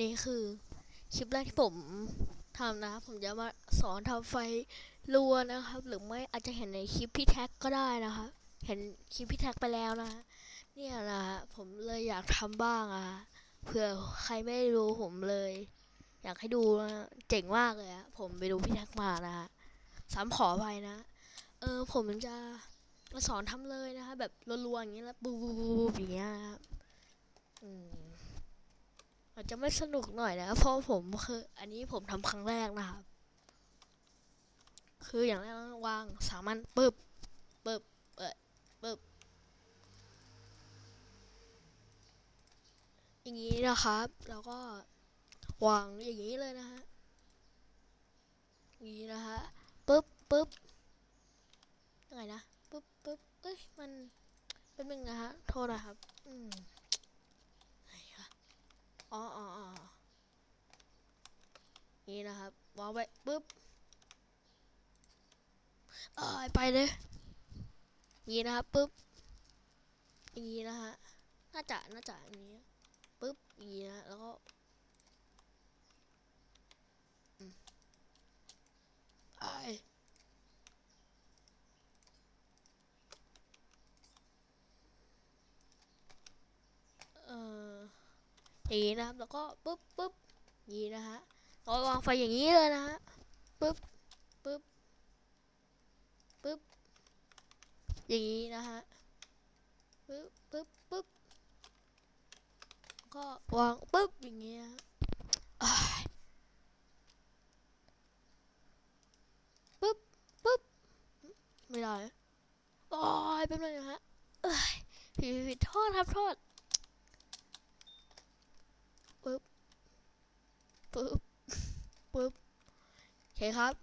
นี่คือคลิปแรกที่ผมทำนะครับ ผมจะมาสอนทำไฟรัวนะครับ หรือไม่อาจจะเห็นในคลิปพี่แท็กก็ได้นะคะเห็นคลิปพี่แท็กไปแล้วนะเนี่ยนะฮะผมเลยอยากทำบ้างอะฮะเผื่อใครไม่รู้ผมเลย อยากให้ดูนะเจ๋งมากเลยอะผมไปดูพี่แท็กมานะฮะสามขอไปนะเออผมจะมาสอนทำเลยนะคะแบบรัวๆอย่างเงี้ยแล้วบูบูบูบูอย่างเงี้ยนะครับอืม อาจจะไม่สนุกหน่อยนะ เพราะผมคือ อันนี้ผมทำครั้งแรกนะครับ คืออย่างแรกวางสามัญปึ๊บปึ๊บเปิดปึ๊บอย่างนี้นะครับ แล้วก็วางอย่างนี้เลยนะฮะอย่างนี้นะฮะปึ๊บปึ๊บยังไงนะปึ๊บปึ๊บเอ้ยมันเป็นมึงนะฮะโทษนะครับ อืม อ๋ออ๋อนี่นะครับวางไว้ปุ๊บเออไปเลยนี่นะครับปุ๊บอย่างนี้นะฮะน่าจะน่าจะอย่างนี้ปุ๊บอย่างนี้นะแล้วก็อืมไอ้ยเออ อย่างนี้นะครับ แล้วก็ปุ๊บปุ๊บย่างนี้นะฮะเราวางไฟอย่างนี้เลยนะฮะปุ๊บปุ๊บปุ๊บอย่างนี้นะฮะปุ๊บปุ๊บปุ๊บก็วางปุ๊บอย่างเงี้ยปุ๊บปุ๊บไม่ได้โอ้ยเป็นไรนะฮะเอ้ยผิดผิดผิดโทษครับโทษ ปึ๊บปึ๊บปึ๊บโอเคครับ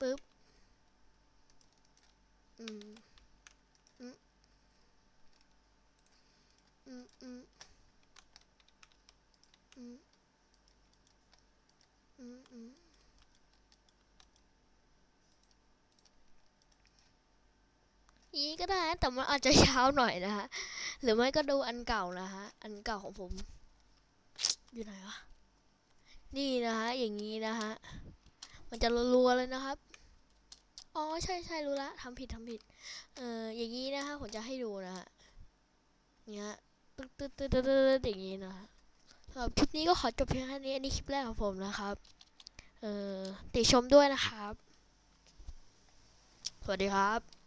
ปึ๊บอืมอืมอืมอืมอืมอืมอืมนี้ก็ได้นะแต่มันอาจจะยาวหน่อยนะฮะ หรือไม่ก็ดูอันเก่านะฮะ อันเก่าของผม อยู่ไหนวะ นี่นะฮะ อย่างนี้นะฮะ มันจะรัวๆเลยนะครับ อ๋อ ใช่ใช่รู้ละทำผิดทำผิด เอออย่างนี้นะฮะ ผมจะให้ดูนะฮะ เนี้ยตึ๊ดตึ๊ดตึ๊ดตึ๊ดตึ๊ดอย่างนี้นะฮะสำหรับคลิปนี้ก็ขอจบเพียงแค่นี้ อันนี้คลิปแรกของผมนะครับ เออติชมด้วยนะครับ สวัสดีครับ